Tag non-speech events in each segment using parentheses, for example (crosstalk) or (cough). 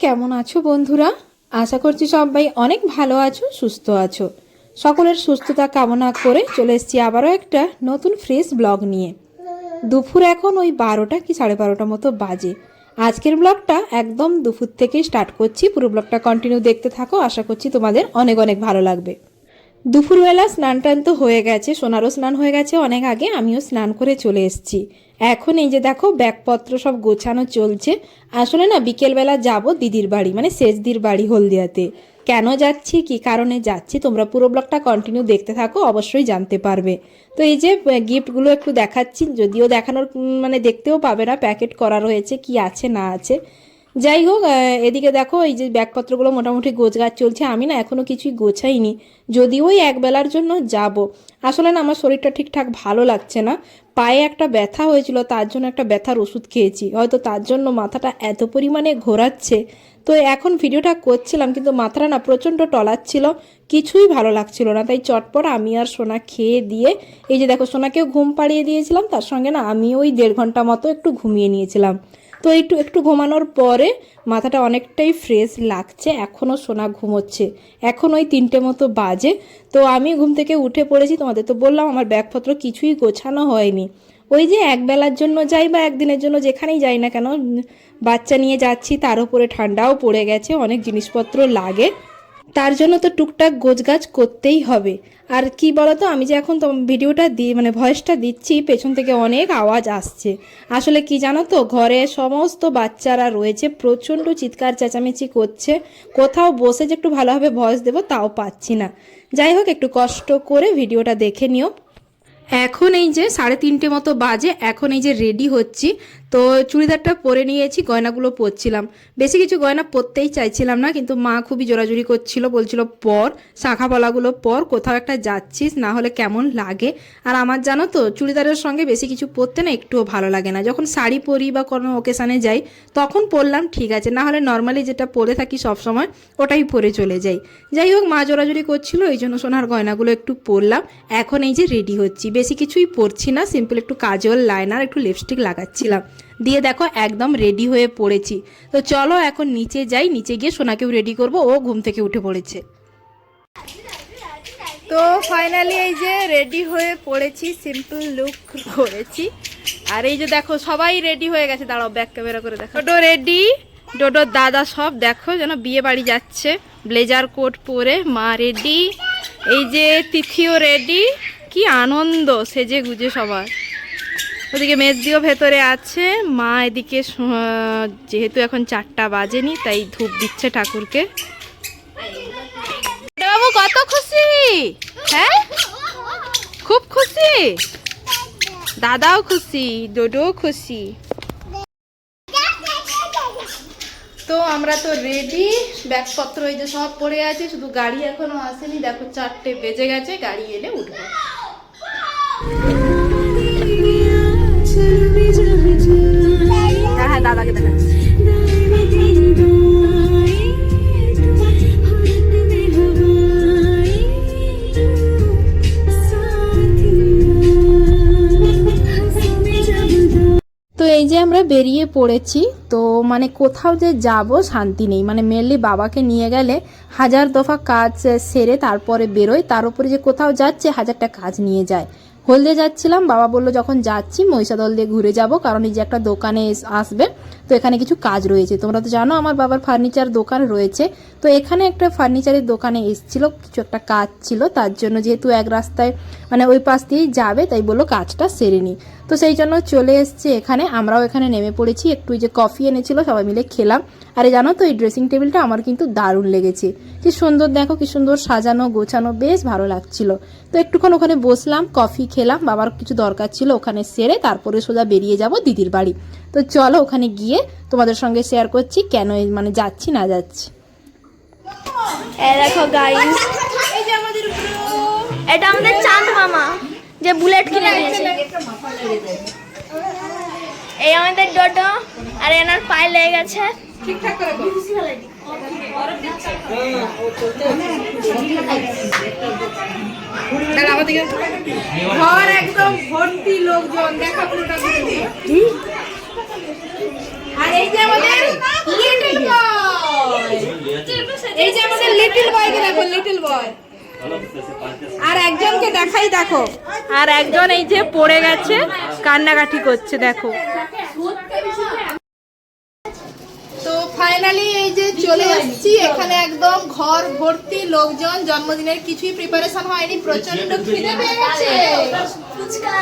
কেমন আছো বন্ধুরা? আশা করছি সবাই অনেক ভালো আছো, সুস্থ আছো। সকলের সুস্থতা কামনা করে চলে এসেছি আবারও একটা নতুন ফ্রেশ ব্লগ নিয়ে। দুপুর এখন ওই বারোটা কি সাড়ে বারোটা মতো বাজে। আজকের ব্লগটা একদম দুপুর থেকেই স্টার্ট করছি। পুরো ব্লগটা কন্টিনিউ দেখতে থাকো। আশা করছি তোমাদের অনেক অনেক ভালো লাগবে। দুপুরবেলা স্নান টান তো হয়ে গেছে, সোনারও স্নান হয়ে গেছে, অনেক আগে আমিও স্নান করে চলে এসেছি। এখন এই যে দেখো, ব্যাগপত্র সব গোছানো চলছে। আসলে না, বিকেলবেলা যাব দিদির বাড়ি মানে শেষদির বাড়ি হলদিয়াতে। কেন যাচ্ছি, কি কারণে যাচ্ছি, তোমরা পুরো ব্লগটা কন্টিনিউ দেখতে থাকো, অবশ্যই জানতে পারবে। তো এই যে গিফটগুলো একটু দেখাচ্ছি, যদিও দেখানোর মানে দেখতেও পাবে না, প্যাকেট করা রয়েছে, কি আছে, না আছে। যাই হোক এদিকে দেখো, এই যে ব্যাগপত্রগুলো মোটামুটি গোছগাছ চলছে। আমি না এখনও কিছুই গোছাইনি। যদিও ওই একবেলার জন্য যাব। আসলে না, আমার শরীরটা ঠিকঠাক ভালো লাগছে না। পায়ে একটা ব্যথা হয়েছিল, তার জন্য একটা ব্যথার ওষুধ খেয়েছি। হয়তো তার জন্য মাথাটা এত পরিমাণে ঘোরাচ্ছে। তো এখন ভিডিওটা করছিলাম, কিন্তু মাথাটা না প্রচণ্ড টলাচ্ছিল, কিছুই ভালো লাগছিল না। তাই চটপট আমি আর সোনা খেয়ে দিয়ে, এই যে দেখো, সোনাকেও ঘুম পাড়িয়ে দিয়েছিলাম। তার সঙ্গে না আমি ওই দেড় ঘণ্টা মতো একটু ঘুমিয়ে নিয়েছিলাম। তো একটু একটু ঘুমানোর পরে মাথাটা অনেকটাই ফ্রেশ লাগছে এখনও সোনা ঘুমোচ্ছে। এখন ওই তিনটে মতো বাজে। তো আমি ঘুম থেকে উঠে পড়েছি, তোমাদের তো বললাম আমার ব্যাগপত্র কিছুই গোছানো হয়নি। ওই যে একবেলার জন্য যাই বা একদিনের জন্য যেখানেই যাই না কেন, বাচ্চা নিয়ে যাচ্ছি, তার উপরে ঠান্ডাও পড়ে গেছে, অনেক জিনিসপত্র লাগে। তার জন্য তো টুকটাক গোছগাছ করতেই হবে। আর কি বলতো, আমি যে এখন তো ভিডিওটা দিই মানে ভয়েসটা দিচ্ছি, পেছন থেকে অনেক আওয়াজ আসছে। আসলে কি জানো তো, ঘরে সমস্ত বাচ্চারা রয়েছে, প্রচণ্ড চিৎকার চেঁচামেচি করছে। কোথাও বসে যে একটু ভালোভাবে ভয়েস দেবো, তাও পাচ্ছি না। যাই হোক, একটু কষ্ট করে ভিডিওটা দেখে নিও। এখন এই যে সাড়ে তিনটে মতো বাজে, এখন এই যে রেডি হচ্ছি। তো চুড়িদারটা পরে নিয়েছি, গয়নাগুলো পরছিলাম। বেশি কিছু গয়না পরতেই চাইছিলাম না, কিন্তু মা খুবই জোরাজুরি করছিল, বলছিল, পর শাখা পলাগুলো পর, কোথাও একটা যাচ্ছিস, না হলে কেমন লাগে? আর আমার জানো তো, চুড়িদারের সঙ্গে বেশি কিছু পরতে না একটুও ভালো লাগে না। যখন শাড়ি পরি বা কোনো ওকেশানে যাই, তখন পরলাম, ঠিক আছে। না হলে নর্মালি যেটা পরে থাকি সব সময় ওটাই পরে চলে যাই। যাই হোক, মা জোরাজুরি করছিল, এই জন্য সোনার গয়নাগুলো একটু পরলাম। এখন এই যে রেডি হচ্ছি। বেশি কিছুই পরছি না সিম্পল একটু কাজল লাইনার একটু লিপস্টিক লাগাচ্ছিলাম। দিয়ে দেখো একদম রেডি হয়ে পড়েছি। তো চলো এখন নিচে যাই, নিচে গিয়ে সোনাকেও রেডি করব, ও ঘুম থেকে উঠে পড়েছে। তো ফাইনালি এই যে রেডি হয়ে পড়েছি সিম্পল লুক করেছি। আর এই যে দেখো, সবাই রেডি হয়ে গেছে। দাঁড়াও ব্যাক ক্যামেরা করে দেখো ডোডো রেডি ডোডোর দাদা সব, দেখো যেন বিয়ে বাড়ি যাচ্ছে। ব্লেজার কোট পরে, মা রেডি এই যে তিথিও রেডি কি আনন্দ, সেজে গুজে সবার। ওদিকে মেজদিও ভেতরে আছে। মা এদিকে যেহেতু এখন চারটা বাজেনি, তাই ধূপ দিচ্ছে ঠাকুরকে। বাবু, কত খুশি? হ্যাঁ? খুব খুশি? দাদাও খুশি ডোডো খুশি। তো আমরা তো রেডি ব্যাগপত্র এই যে সব পড়ে আছে, শুধু গাড়ি এখনও আসেনি। দেখো চারটে বেজে গেছে, গাড়ি এলে উঠবো। দাদাকে তো এই যে আমরা বেরিয়ে পড়েছি, তো মানে কোথাও যে যাব শান্তি নেই। মানে মেনলি বাবাকে নিয়ে গেলে হাজার দফা কাজ সেরে তারপরে বেরোয়। তার উপরে যে কোথাও যাচ্ছে, হাজারটা কাজ নিয়ে যায়। হলদে যাচ্ছিলাম, বাবা বলল, যখন যাচ্ছি, মহিষাদল দিয়ে ঘুরে যাব, কারণ এই যে একটা দোকানে আসবে, তো এখানে কিছু কাজ রয়েছে। তোমরা তো জানো, আমার বাবার ফার্নিচার দোকান রয়েছে, তো এখানে একটা ফার্নিচারের দোকানে এসছিল, কিছু একটা কাজ ছিল, তার জন্য যেহেতু এক রাস্তায় মানে ওই পাশ দিয়েই যাবে, তাই বলল কাজটা সেরে নি। তো সেই জন্য চলে এসছে এখানে। আমরাও এখানে নেমে পড়েছি। একটু যে কফি এনেছিল, সবাই মিলে খেলাম। আরে জানো তো, এই ড্রেসিং টেবিলটা আমার কিন্তু দারুণ লেগেছে। কি সুন্দর দেখো, কি সুন্দর সাজানো, গোছানো, বেশ ভালো লাগছিল। তো একটুক্ষণ ওখানে বসলাম কফি খেলাম। বাবার কিছু দরকার ছিল, ওখানে সেরে তারপরে সোজা বেরিয়ে যাব দিদির বাড়ি। তো চলো ওখানে গিয়ে তোমাদের সঙ্গে শেয়ার করছি, কেন মানে যাচ্ছি, না যাচ্ছি। এটা আমাদের চাঁদ মামা। যে বুলেট কিনে নিয়েছে এই আমাদের ডটো আর এনার পায়ে লেগে গেছে। ঠিকঠাক করে ঘর লিটিল ভর্তি আর এই যে এই বয় বয় আর একজনকে দেখাই দেখো। আর একজন এই যে পড়ে গেছে কান্নাকাটি করছে দেখো। তো ফাইনালি এই যে চলে এসেছি এখানে একদম ঘর ভর্তি লোকজন জন্মদিনের কিছুই প্রিপারেশন হয়নি প্রচণ্ড খিদে পেয়ে গেছে ফুচকা।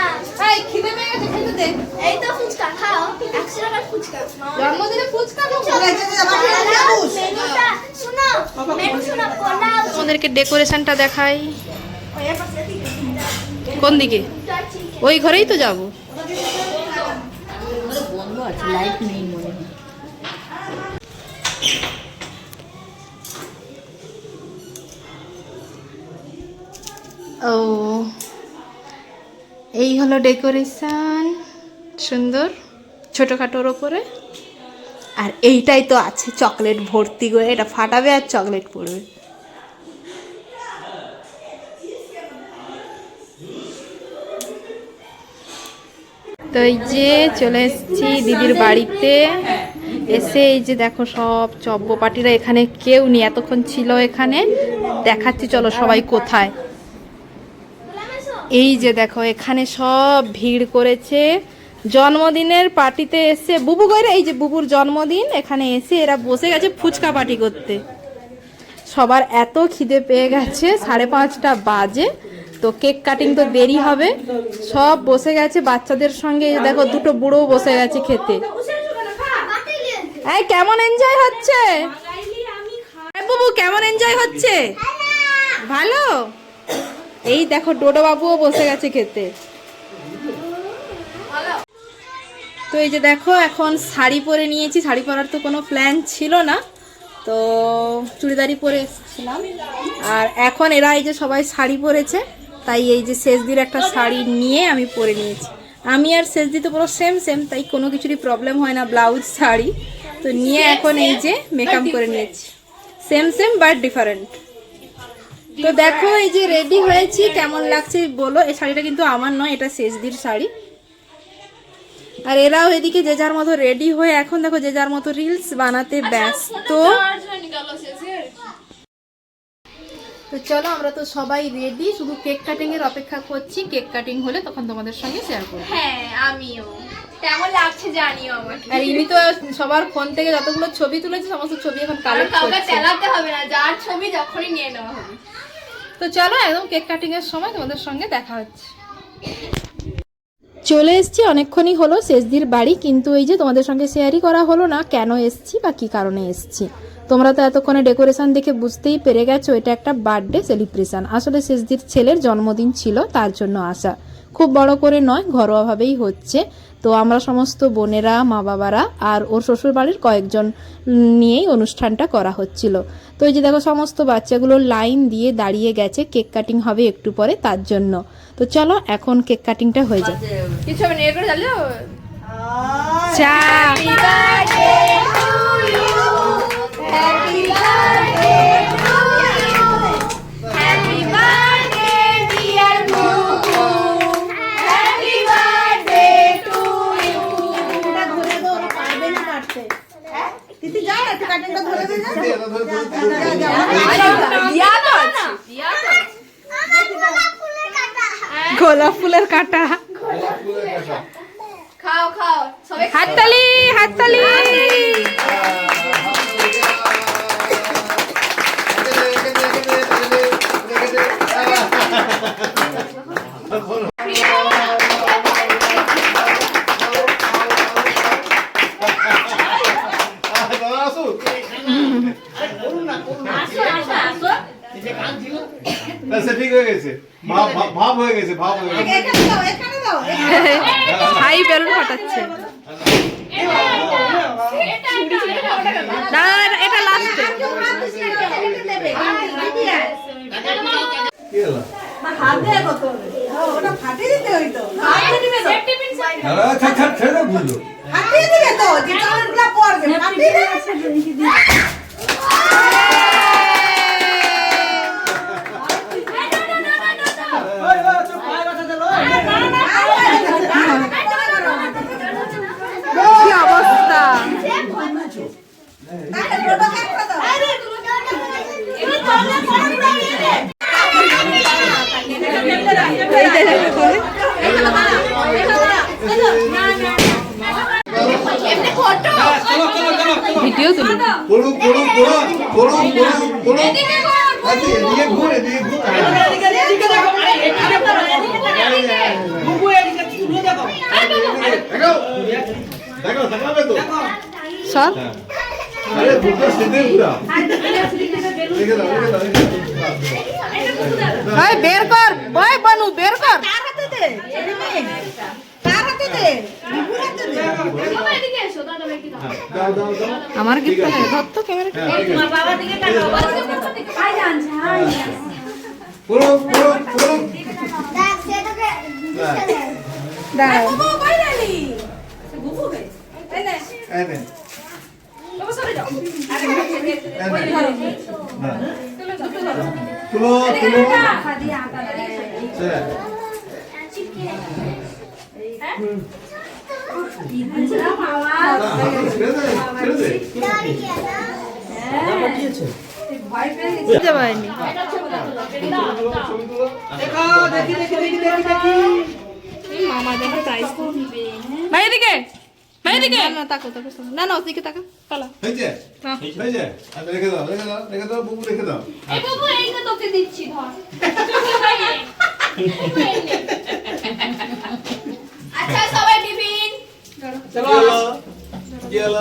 এই খিদে পেয়ে গেছে খেতে দে এই তো ফুচকা খাও। একশো টাকার ফুচকা। জন্মদিনে ফুচকা মেনুটা শোনো মেনু শোনো পোলাও আমাদেরকে ডেকোরেশনটা দেখাই। কোন দিকে? ওই ঘরেই তো যাব। ও, এই হলো ডেকোরেশন সুন্দর, ছোটোখাটোর ওপরে। আর এইটাই তো আছে চকলেট ভর্তি করে। এটা ফাটাবে আর চকলেট পড়বে। তো এই যে চলে এসেছি দিদির বাড়িতে। এসে এই যে দেখো সব চব্য পাটিরা এখানে কেউ নেই, এতক্ষণ ছিল এখানে। দেখাচ্ছি, চলো সবাই কোথায়। এই যে দেখো, এখানে সব ভিড় করেছে। জন্মদিনের পার্টিতে এসে, বুবু করে এই যে বুবুর জন্মদিন, এখানে এসে এরা বসে গেছে ফুচকা পার্টি করতে। সবার এত খিদে পেয়ে গেছে, সাড়ে পাঁচটা বাজে। তো কেক কাটিং তো দেরি হবে। সব বসে গেছে বাচ্চাদের সঙ্গে। দেখো, দুটো বুড়ো বসে গেছে খেতে। এই, কেমন এনজয় হচ্ছে? বাবু, কেমন এনজয় হচ্ছে? ভালো? এই দেখো ডোডো বাবুও বসে গেছে খেতে। তো এই যে দেখো, এখন শাড়ি পরে নিয়েছি। শাড়ি পরার তো কোনো প্ল্যান ছিল না। তো চুড়িদারি পরে এসেছিলাম। আর এখন এরা এই যে সবাই শাড়ি পরেছে। তাই এই যে শেষদির একটা শাড়ি নিয়ে আমি পরে নিয়েছি। আমি আর শেষদি তো পুরো সেম সেম তাই কোনো কিছুরই প্রবলেম হয় না ব্লাউজ শাড়ি। তো নিয়ে এখন এই যে মেকআপ করে নিয়েছি। সেম সেম বাট ডিফারেন্ট তো দেখো এই যে রেডি হয়েছি, কেমন লাগছে বলো। এই শাড়িটা কিন্তু আমার নয়, এটা শেষদির শাড়ি। আর এরাও এদিকে যে যার মতো রেডি হয়ে এখন দেখো যে যার মতো রিলস বানাতে ব্যস্ত। তো চলো আমরা তো সবাই রেডি শুধু কেক কাটিং এর অপেক্ষা করছি। কেক কাটিং হলে তখন তোমাদের সঙ্গে শেয়ার করব। হ্যাঁ আমিও। কেমন লাগছে জানিও আমাকে। আর ইনি তো সবার ফোন থেকে যতগুলো ছবি তুলেছে সমস্ত ছবি এখন কালেক্ট কাউকে চালাতে হবে না যার ছবি যখনই নিয়ে নেওয়া হবে। তো চলো একদম কেক কাটিং এর সময় তোমাদের সঙ্গে দেখা হচ্ছে। চলে এসেছি অনেকক্ষণই হলো শেষদির বাড়ি কিন্তু এই যে তোমাদের সঙ্গে শেয়ারই করা হলো না কেন এসেছি বা কি কারণে এসেছি। তোমরা তো এতক্ষণে ডেকোরেশন দেখে বুঝতেই পেরে গেছো এটা একটা বার্থডে সেলিব্রেশন। আসলে শেষদির ছেলের জন্মদিন ছিল তার জন্য আসা। খুব বড় করে নয় ঘরোয়াভাবেই হচ্ছে। তো আমরা সমস্ত বোনেরা মা বাবারা আর ওর শ্বশুর বাড়ির কয়েকজন নিয়েই অনুষ্ঠানটা করা হচ্ছিল। তো এই যে দেখো সমস্ত বাচ্চাগুলো লাইন দিয়ে দাঁড়িয়ে গেছে কেক কাটিং হবে একটু পরে তার জন্য। তো চলো এখন কেক কাটিংটা হয়ে যায়। কিছু চা গোলাপ ফুলের কাটা। খাও খাও। হাততালি। হাততালি। হয়ে গেছে। ভাব ভাব- হয়ে গেছে ভাব হয়ে গেছে। হাই বেলুন ফাটাচ্ছে। দাঁড়া দাঁড়া, এটা লাস্টে কি হলো? দাঁড়া, ভিডিও তুলি এদিকে ঘুর এদিকে ঘুর। দেখো সব রেখে দাও রেখে দাও ভাই বের কর। ভাই বানু বের কর। দাও দাও দাও আমার গিফট ধর তো ক্যামেরা হ্যাঁ ঠিক আছে। পড়ুক পড়ুক পড়ুক হ্যাঁ। দাঁড়াও এই নে। এই নে। হ্যাঁ। তুলো তুলো ছেড়ে ছেড়ে দে ছেড়ে দে পারিনি ছবি তুলো ভাই এদিকে ভাই এদিকে না তাকো না না ওদিকে তাকা পালা আচ্ছা সবাই টিফিন চলো কি হলো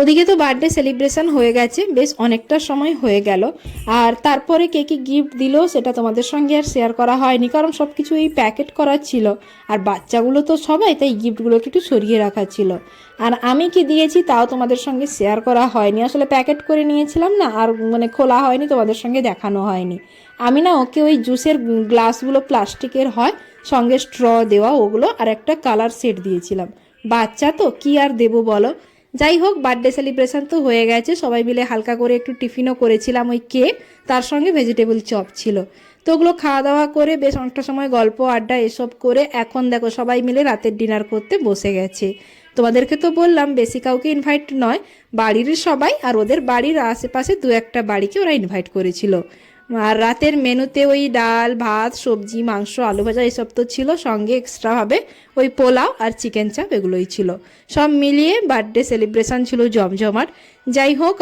ওদিকে তো বার্থডে সেলিব্রেশন হয়ে গেছে, বেশ অনেকটা সময় হয়ে গেল। আর তারপরে কে কি গিফট দিল সেটা তোমাদের সঙ্গে আর শেয়ার করা হয়নি, কারণ সব কিছু এই প্যাকেট করা ছিল। আর বাচ্চাগুলো তো সবাই তাই গিফটগুলোকে একটু সরিয়ে রাখা ছিল। আর আমি কি দিয়েছি তাও তোমাদের সঙ্গে শেয়ার করা হয়নি। আসলে প্যাকেট করে নিয়েছিলাম না, আর মানে খোলা হয়নি, তোমাদের সঙ্গে দেখানো হয়নি। আমি না ওকে ওই জুসের গ্লাসগুলো প্লাস্টিকের হয়, সঙ্গে স্ট্র দেওয়া ওগুলো আর একটা কালার সেট দিয়েছিলাম। বাচ্চা তো, কি আর দেবো বলো? যাই হোক, বার্থডে সেলিব্রেশন তো হয়ে গেছে, সবাই মিলে হালকা করে একটু টিফিনও করেছিলাম ওই কেক, তার সঙ্গে ভেজিটেবল চপ ছিল। তো ওগুলো খাওয়া দাওয়া করে বেশ অনেকটা সময় গল্প, আড্ডা এসব করে এখন দেখো সবাই মিলে রাতের ডিনার করতে বসে গেছে। তোমাদেরকে তো বললাম, বেশি কাউকে ইনভাইট নয়, বাড়ির সবাই আর ওদের বাড়ির আশেপাশে দু একটা বাড়িকে ওরা ইনভাইট করেছিল। আর রাতের মেনুতে ওই ডাল ভাত সবজি মাংস আলু ভাজা এসব তো ছিল। সঙ্গে এক্সট্রাভাবে ওই পোলাও আর চিকেন চাপ এগুলোই ছিল। সব মিলিয়ে বার্থডে সেলিব্রেশন ছিল জমজমাট। যাই হোক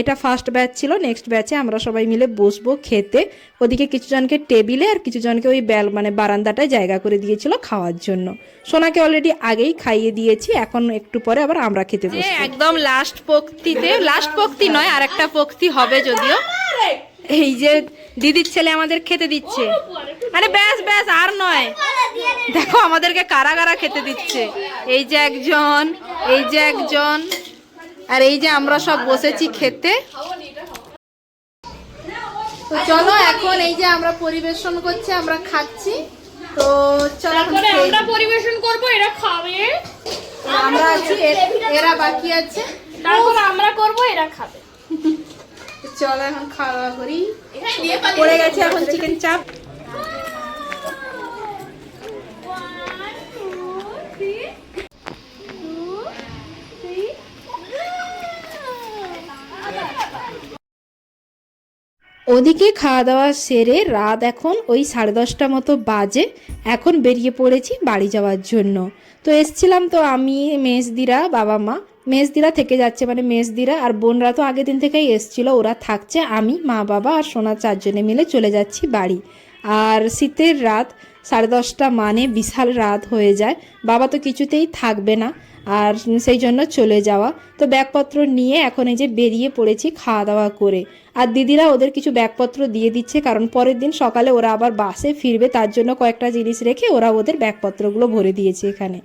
এটা ফার্স্ট ব্যাচ ছিল। নেক্সট ব্যাচে আমরা সবাই মিলে বসবো খেতে। ওদিকে কিছু জনকে টেবিলে আর কিছু জনকে ওই ব্যাল মানে বারান্দাটায় জায়গা করে দিয়েছিল খাওয়ার জন্য। সোনাকে অলরেডি আগেই খাইয়ে দিয়েছি। এখন একটু পরে আবার আমরা খেতে বসবো। একদম লাস্ট পক্তিতে। লাস্ট পক্তি নয় আর একটা পক্তি হবে যদিও। এই যে দিদির ছেলে আমাদের খেতে দিচ্ছে। আরে ব্যাস ব্যাস আর নয়। দেখো আমাদেরকে কারা কারা খেতে দিচ্ছে। এই যে একজন এই যে একজন। আর এই যে আমরা সব বসেছি খেতে। তো চলো এখন এই যে আমরা পরিবেশন করছি আমরা খাচ্ছি। তো চলো আমরা পরিবেশন করব এরা খাবে। আমরা আছি এরা বাকি আছে। তারপর আমরা করব এরা খাবে। (laughs) চলো এখন খাওয়া দাওয়া করি পড়ে গেছে এখন চিকেন চাপ ওদিকে খাওয়া দাওয়া সেরে রাত এখন ওই সাড়ে দশটা মতো বাজে। এখন বেরিয়ে পড়েছি বাড়ি যাওয়ার জন্য। তো এসছিলাম তো আমি মেজদিরা বাবা মা। মেজদিরা থেকে যাচ্ছে মানে মেজদিরা আর বোনরা তো আগের দিন থেকেই এসছিল। ওরা থাকছে, আমি, মা, বাবা আর সোনা চারজনে মিলে চলে যাচ্ছি বাড়ি। আর শীতের রাত সাড়ে দশটা মানে বিশাল রাত হয়ে যায়। বাবা তো কিছুতেই থাকবে না আর সেই জন্য চলে যাওয়া। তো ব্যাগপত্র নিয়ে এখন এই যে বেরিয়ে পড়েছি খাওয়া দাওয়া করে। আর দিদিরা ওদের কিছু ব্যাগপত্র দিয়ে দিচ্ছে, কারণ পরের দিন সকালে ওরা আবার বাসে ফিরবে, তার জন্য কয়েকটা জিনিস রেখে ওরা ওদের ব্যাগপত্রগুলো ভরে দিয়েছে এখানে।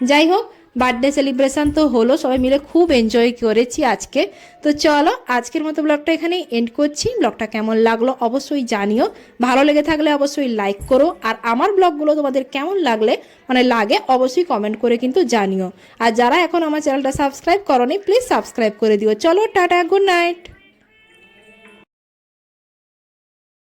যাই হোক বার্থডে সেলিব্রেশন তো হলো, সবাই মিলে খুব এনজয় করেছি আজকে। তো চলো, আজকের মতো ব্লগটা এখানেই এন্ড করছি। ব্লগটা কেমন লাগল অবশ্যই জানিও। ভালো লেগে থাকলে অবশ্যই লাইক করো। আর আমার ব্লগগুলো তোমাদের কেমন লাগলে মানে লাগে, অবশ্যই কমেন্ট করে কিন্তু জানিও। আর যারা এখন আমার চ্যানেলটা সাবস্ক্রাইব করনি প্লিজ সাবস্ক্রাইব করে দিও। চলো, টাটা গুড নাইট